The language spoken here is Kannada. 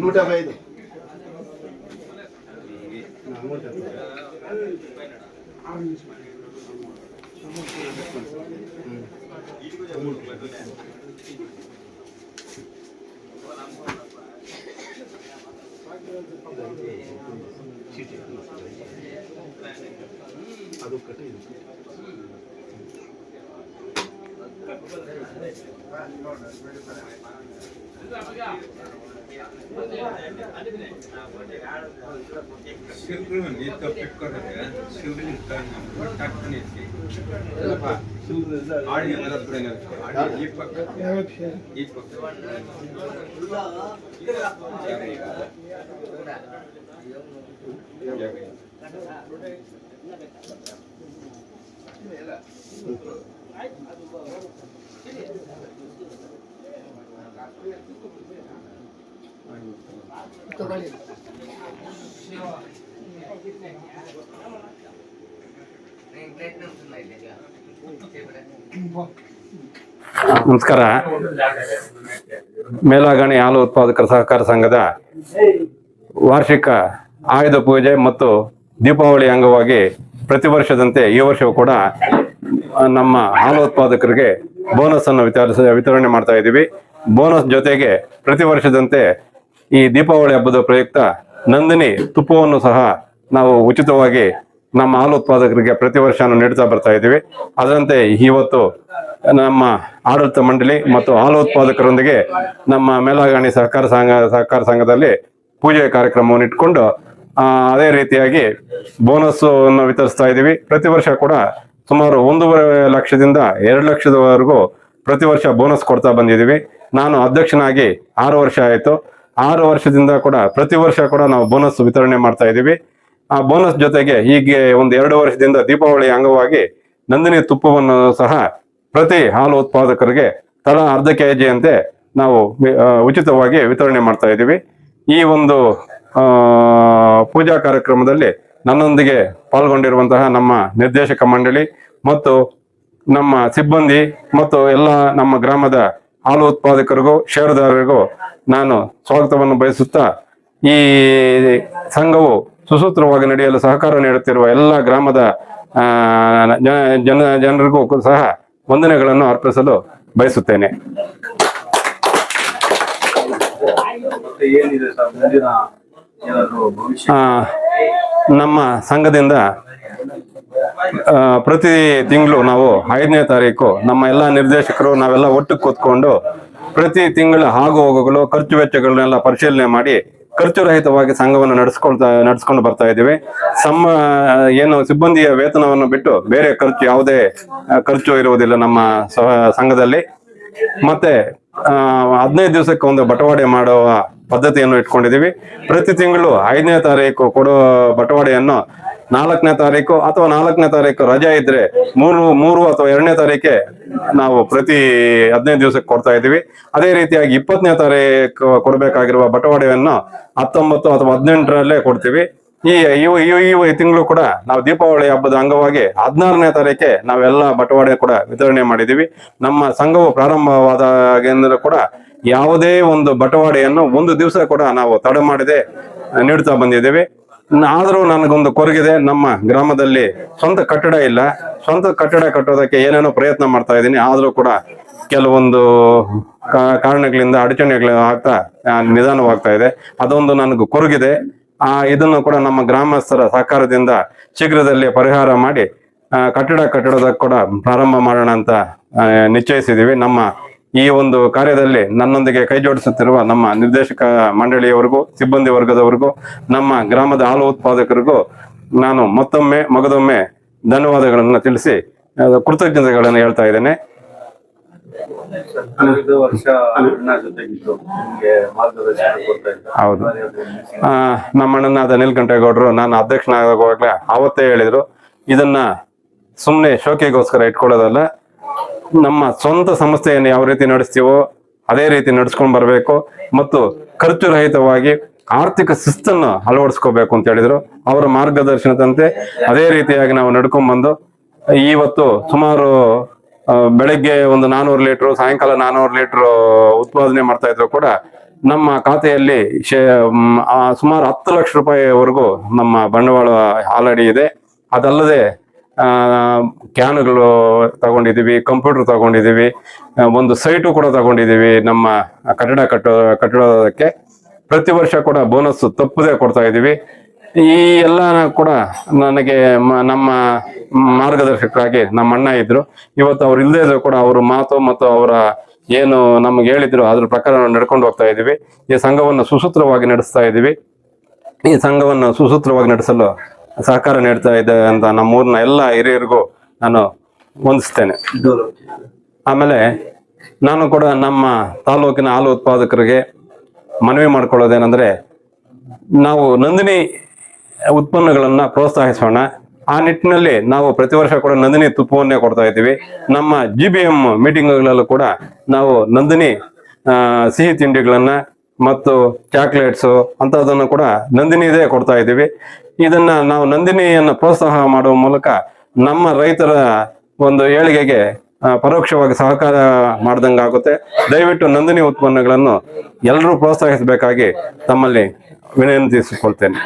నూట యాభై ఐదు అదొక్కటి ಈ ಪಕ್ಕ ಈ ಪಕ್ಕ ನಮಸ್ಕಾರ. ಮೇಲಾಗಣಿ ಹಾಲು ಉತ್ಪಾದಕರ ಸಹಕಾರ ಸಂಘದ ವಾರ್ಷಿಕ ಆಯುಧ ಪೂಜೆ ಮತ್ತು ದೀಪಾವಳಿ ಅಂಗವಾಗಿ ಪ್ರತಿ ವರ್ಷದಂತೆ ಈ ವರ್ಷವೂ ಕೂಡ ನಮ್ಮ ಹಾಲು ಉತ್ಪಾದಕರಿಗೆ ಬೋನಸ್ ಅನ್ನು ವಿತರಿಸ, ವಿತರಣೆ ಮಾಡ್ತಾ ಇದ್ದೀವಿ. ಬೋನಸ್ ಜೊತೆಗೆ ಪ್ರತಿ ವರ್ಷದಂತೆ ಈ ದೀಪಾವಳಿ ಹಬ್ಬದ ಪ್ರಯುಕ್ತ ನಂದಿನಿ ತುಪ್ಪವನ್ನು ಸಹ ನಾವು ಉಚಿತವಾಗಿ ನಮ್ಮ ಹಾಲು ಉತ್ಪಾದಕರಿಗೆ ಪ್ರತಿ ವರ್ಷ ನೀಡ್ತಾ ಬರ್ತಾ ಇದ್ದೀವಿ. ಅದರಂತೆ ಇವತ್ತು ನಮ್ಮ ಆಡಳಿತ ಮಂಡಳಿ ಮತ್ತು ಹಾಲು ಉತ್ಪಾದಕರೊಂದಿಗೆ ನಮ್ಮ ಮೇಲಾಗಣಿ ಸಹಕಾರ ಸಂಘ, ಸಹಕಾರ ಸಂಘದಲ್ಲಿ ಪೂಜೆ ಕಾರ್ಯಕ್ರಮವನ್ನು ಇಟ್ಕೊಂಡು ಅದೇ ರೀತಿಯಾಗಿ ಬೋನಸ್ ಅನ್ನು ವಿತರಿಸ್ತಾ ಇದ್ದೀವಿ. ಪ್ರತಿ ವರ್ಷ ಕೂಡ ಸುಮಾರು ಒಂದೂವರೆ ಲಕ್ಷದಿಂದ ಎರಡು ಲಕ್ಷದವರೆಗೂ ಪ್ರತಿ ವರ್ಷ ಬೋನಸ್ ಕೊಡ್ತಾ ಬಂದಿದ್ದೀವಿ. ನಾನು ಅಧ್ಯಕ್ಷನಾಗಿ ಆರು ವರ್ಷ ಆಯಿತು. ಆರು ವರ್ಷದಿಂದ ಕೂಡ ಪ್ರತಿ ವರ್ಷ ಕೂಡ ನಾವು ಬೋನಸ್ ವಿತರಣೆ ಮಾಡ್ತಾ ಇದ್ದೀವಿ. ಆ ಬೋನಸ್ ಜೊತೆಗೆ ಹೀಗೆ ಒಂದು ಎರಡು ವರ್ಷದಿಂದ ದೀಪಾವಳಿ ಅಂಗವಾಗಿ ನಂದಿನಿ ತುಪ್ಪವನ್ನು ಸಹ ಪ್ರತಿ ಹಾಲು ಉತ್ಪಾದಕರಿಗೆ ತಲಾ ಅರ್ಧ ಕೆ ಜಿಯಂತೆ ನಾವು ಉಚಿತವಾಗಿ ವಿತರಣೆ ಮಾಡ್ತಾ ಇದ್ದೀವಿ. ಈ ಒಂದು ಪೂಜಾ ಕಾರ್ಯಕ್ರಮದಲ್ಲಿ ನನ್ನೊಂದಿಗೆ ಪಾಲ್ಗೊಂಡಿರುವಂತಹ ನಮ್ಮ ನಿರ್ದೇಶಕ ಮಂಡಳಿ ಮತ್ತು ನಮ್ಮ ಸಿಬ್ಬಂದಿ ಮತ್ತು ಎಲ್ಲ ನಮ್ಮ ಗ್ರಾಮದ ಹಾಲು ಉತ್ಪಾದಕರಿಗೂ ಷೇರುದಾರರಿಗೂ ನಾನು ಸ್ವಾಗತವನ್ನು ಬಯಸುತ್ತಾ ಈ ಸಂಘವು ಸುಸೂತ್ರವಾಗಿ ನಡೆಯಲು ಸಹಕಾರ ನೀಡುತ್ತಿರುವ ಎಲ್ಲ ಗ್ರಾಮದ ಜನ ಜನ ಜನರಿಗೂ ಸಹ ವಂದನೆಗಳನ್ನು ಅರ್ಪಿಸಲು ಬಯಸುತ್ತೇನೆ. ನಮ್ಮ ಸಂಘದಿಂದ ಪ್ರತಿ ತಿಂಗಳು ನಾವು ಐದನೇ ತಾರೀಕು ನಮ್ಮ ಎಲ್ಲ ನಿರ್ದೇಶಕರು ನಾವೆಲ್ಲ ಒಟ್ಟು ಕೂತ್ಕೊಂಡು ಪ್ರತಿ ತಿಂಗಳ ಆಗು ಹೋಗುಗಳು ಖರ್ಚು ವೆಚ್ಚಗಳನ್ನೆಲ್ಲ ಪರಿಶೀಲನೆ ಮಾಡಿ ಖರ್ಚು ರಹಿತವಾಗಿ ಸಂಘವನ್ನು ನಡೆಸ್ಕೊಳ್ತಾ, ನಡೆಸ್ಕೊಂಡು ಬರ್ತಾ ಇದ್ದೀವಿ. ಸಮ ಏನು ಸಿಬ್ಬಂದಿಯ ವೇತನವನ್ನು ಬಿಟ್ಟು ಬೇರೆ ಖರ್ಚು, ಯಾವುದೇ ಖರ್ಚು ಇರುವುದಿಲ್ಲ ನಮ್ಮ ಸಂಘದಲ್ಲಿ. ಮತ್ತೆ ಹದಿನೈದು ದಿವಸಕ್ಕೆ ಒಂದು ಬಟವಾಡೆ ಮಾಡುವ ಪದ್ಧತಿಯನ್ನು ಇಟ್ಕೊಂಡಿದ್ದೀವಿ. ಪ್ರತಿ ತಿಂಗಳು ಐದನೇ ತಾರೀಕು ಕೊಡೋ ಬಟವಾಡೆಯನ್ನು ನಾಲ್ಕನೇ ತಾರೀಕು ಅಥವಾ ನಾಲ್ಕನೇ ತಾರೀಕು ರಜೆ ಇದ್ರೆ ಮೂರು ಮೂರು ಅಥವಾ ಎರಡನೇ ತಾರೀಕೆ ನಾವು ಪ್ರತಿ ಹದಿನೈದು ದಿವಸಕ್ಕೆ ಕೊಡ್ತಾ ಇದ್ದೀವಿ. ಅದೇ ರೀತಿಯಾಗಿ ಇಪ್ಪತ್ತನೇ ತಾರೀಕು ಕೊಡಬೇಕಾಗಿರುವ ಬಟವಾಡೆಯನ್ನು ಹತ್ತೊಂಬತ್ತು ಅಥವಾ ಹದಿನೆಂಟರಲ್ಲೇ ಕೊಡ್ತೀವಿ. ಈ ಈ ತಿಂಗಳು ಕೂಡ ನಾವು ದೀಪಾವಳಿ ಹಬ್ಬದ ಅಂಗವಾಗಿ ಹದಿನಾರನೇ ತಾರೀಕೆ ನಾವೆಲ್ಲ ಬಟವಾಡೆ ಕೂಡ ವಿತರಣೆ ಮಾಡಿದ್ದೀವಿ. ನಮ್ಮ ಸಂಘವು ಪ್ರಾರಂಭವಾದಾಗಿಂದ ಕೂಡ ಯಾವುದೇ ಒಂದು ಬಟವಾಡೆಯನ್ನು ಒಂದು ದಿವಸ ಕೂಡ ನಾವು ತಡೆ ಮಾಡದೆ ನೀಡ್ತಾ ಬಂದಿದ್ದೀವಿ. ಆದರೂ ನನಗೊಂದು ಕೊರಗಿದೆ. ನಮ್ಮ ಗ್ರಾಮದಲ್ಲಿ ಸ್ವಂತ ಕಟ್ಟಡ ಇಲ್ಲ. ಸ್ವಂತ ಕಟ್ಟಡ ಕಟ್ಟೋದಕ್ಕೆ ಏನೇನೋ ಪ್ರಯತ್ನ ಮಾಡ್ತಾ ಇದ್ದೀನಿ. ಆದರೂ ಕೂಡ ಕೆಲವೊಂದು ಕಾರಣಗಳಿಂದ ಅಡಚಣೆಗಳು ಆಗ್ತಾ ನಿಧಾನವಾಗ್ತಾ ಇದೆ. ಅದೊಂದು ನನಗೆ ಕೊರಗಿದೆ. ಆ, ಇದನ್ನು ಕೂಡ ನಮ್ಮ ಗ್ರಾಮಸ್ಥರ ಸಹಕಾರದಿಂದ ಶೀಘ್ರದಲ್ಲಿ ಪರಿಹಾರ ಮಾಡಿ ಕಟ್ಟಡ ಕಟ್ಟಡದ ಕೂಡ ಪ್ರಾರಂಭ ಮಾಡೋಣ ಅಂತ ನಿಶ್ಚಯಿಸಿದೀವಿ ನಮ್ಮ ಈ ಒಂದು ಕಾರ್ಯದಲ್ಲಿ ನನ್ನೊಂದಿಗೆ ಕೈ ಜೋಡಿಸುತ್ತಿರುವ ನಮ್ಮ ನಿರ್ದೇಶಕ ಮಂಡಳಿಯವರಿಗೂ ಸಿಬ್ಬಂದಿ ವರ್ಗದವರಿಗೂ ನಮ್ಮ ಗ್ರಾಮದ ಹಾಲು ಉತ್ಪಾದಕರಿಗೂ ನಾನು ಮತ್ತೊಮ್ಮೆ ಮಗದೊಮ್ಮೆ ಧನ್ಯವಾದಗಳನ್ನು ತಿಳಿಸಿ ಕೃತಜ್ಞತೆಗಳನ್ನು ಹೇಳ್ತಾ ಇದ್ದೇನೆ. ಹೌದು. ಆ, ನಮ್ಮ ಅಣ್ಣನಾದ ನೀಲ್ಕಂಠೇಗೌಡರು ನಾನು ಅಧ್ಯಕ್ಷನಾಗುವಾಗಲೇ ಆವತ್ತೇ ಹೇಳಿದ್ರು. ಇದನ್ನ ಸುಮ್ಮನೆ ಶೋಕಿಗೋಸ್ಕರ ಇಟ್ಕೊಳ್ಳೋದಲ್ಲ. ನಮ್ಮ ಸ್ವಂತ ಸಂಸ್ಥೆಯನ್ನು ಯಾವ ರೀತಿ ನಡೆಸ್ತೀವೋ ಅದೇ ರೀತಿ ನಡೆಸ್ಕೊಂಡು ಬರಬೇಕು ಮತ್ತು ಖರ್ಚು ರಹಿತವಾಗಿ ಆರ್ಥಿಕ ಶಿಸ್ತನ್ನು ಅಳವಡಿಸ್ಕೋಬೇಕು ಅಂತ ಹೇಳಿದ್ರು. ಅವರ ಮಾರ್ಗದರ್ಶನದಂತೆ ಅದೇ ರೀತಿಯಾಗಿ ನಾವು ನಡ್ಕೊಂಡ್ ಬಂದು ಇವತ್ತು ಸುಮಾರು ಬೆಳಗ್ಗೆ ಒಂದು ನಾನೂರು ಲೀಟ್ರು, ಸಾಯಂಕಾಲ ನಾನೂರು ಲೀಟ್ರು ಉತ್ಪಾದನೆ ಮಾಡ್ತಾ ಇದ್ರು ಕೂಡ ನಮ್ಮ ಖಾತೆಯಲ್ಲಿ ಸುಮಾರು ಹತ್ತು ಲಕ್ಷ ರೂಪಾಯಿವರೆಗೂ ನಮ್ಮ ಬಂಡವಾಳ ಆಲ್ರೆಡಿ ಇದೆ. ಅದಲ್ಲದೆ ಕ್ಯಾನುಗಳು ತಗೊಂಡಿದ್ದೀವಿ, ಕಂಪ್ಯೂಟರ್ ತಗೊಂಡಿದ್ದೀವಿ ಒಂದು ಸೈಟು ಕೂಡ ತಗೊಂಡಿದ್ದೀವಿ ನಮ್ಮ ಕಟ್ಟಡ ಕಟ್ಟೋ ಕಟ್ಟಡೋದಕ್ಕೆ ಪ್ರತಿ ವರ್ಷ ಕೂಡ ಬೋನಸ್ ತಪ್ಪದೇ ಕೊಡ್ತಾ ಇದ್ದೀವಿ. ಈ ಎಲ್ಲ ಕೂಡ ನನಗೆ ನಮ್ಮ ಮಾರ್ಗದರ್ಶಕರಾಗಿ ನಮ್ಮ ಅಣ್ಣ ಇದ್ರು. ಇವತ್ತು ಅವ್ರು ಇಲ್ಲದೇ ಇದ್ರು ಕೂಡ ಅವರ ಮಾತು ಮತ್ತು ಅವರ ಏನು ನಮ್ಗೆ ಹೇಳಿದ್ರು ಅದ್ರ ಪ್ರಕಾರ ನಡ್ಕೊಂಡು ಹೋಗ್ತಾ ಇದ್ದೀವಿ. ಈ ಸಂಘವನ್ನು ಸುಸೂತ್ರವಾಗಿ ನಡೆಸ್ತಾ ಇದ್ದೀವಿ. ಈ ಸಂಘವನ್ನು ಸುಸೂತ್ರವಾಗಿ ನಡೆಸಲು ಸಹಕಾರ ನೀಡ್ತಾ ಇದೆ ಅಂತ ನಮ್ಮೂರಿನ ಎಲ್ಲ ಹಿರಿಯರಿಗೂ ನಾನು ವಂದಿಸ್ತೇನೆ. ಆಮೇಲೆ ನಾನು ಕೂಡ ನಮ್ಮ ತಾಲೂಕಿನ ಹಾಲು ಉತ್ಪಾದಕರಿಗೆ ಮನವಿ ಮಾಡ್ಕೊಳ್ಳೋದೇನೆಂದ್ರೆ ನಾವು ನಂದಿನಿ ಉತ್ಪನ್ನಗಳನ್ನು ಪ್ರೋತ್ಸಾಹಿಸೋಣ. ಆ ನಿಟ್ಟಿನಲ್ಲಿ ನಾವು ಪ್ರತಿ ವರ್ಷ ಕೂಡ ನಂದಿನಿ ತುಪ್ಪವನ್ನೇ ಕೊಡ್ತಾ ಇದ್ದೀವಿ. ನಮ್ಮ ಜಿ ಬಿ ಎಂ ಮೀಟಿಂಗ್ಗಳಲ್ಲೂ ಕೂಡ ನಾವು ನಂದಿನಿ ಸಿಹಿ ತಿಂಡಿಗಳನ್ನು ಮತ್ತು ಚಾಕ್ಲೇಟ್ಸು ಅಂಥದ್ದನ್ನು ಕೂಡ ನಂದಿನಿದೇ ಕೊಡ್ತಾ ಇದ್ದೀವಿ. ಇದನ್ನ ನಾವು ನಂದಿನಿಯನ್ನು ಪ್ರೋತ್ಸಾಹ ಮಾಡುವ ಮೂಲಕ ನಮ್ಮ ರೈತರ ಒಂದು ಏಳಿಗೆಗೆ ಪರೋಕ್ಷವಾಗಿ ಸಹಕಾರ ಮಾಡ್ದಂಗೆ ಆಗುತ್ತೆ ದಯವಿಟ್ಟು ನಂದಿನಿ ಉತ್ಪನ್ನಗಳನ್ನು ಎಲ್ಲರೂ ಪ್ರೋತ್ಸಾಹಿಸಬೇಕಾಗಿ ತಮ್ಮಲ್ಲಿ ವಿನಂತಿಸಿಕೊಳ್ತೇನೆ.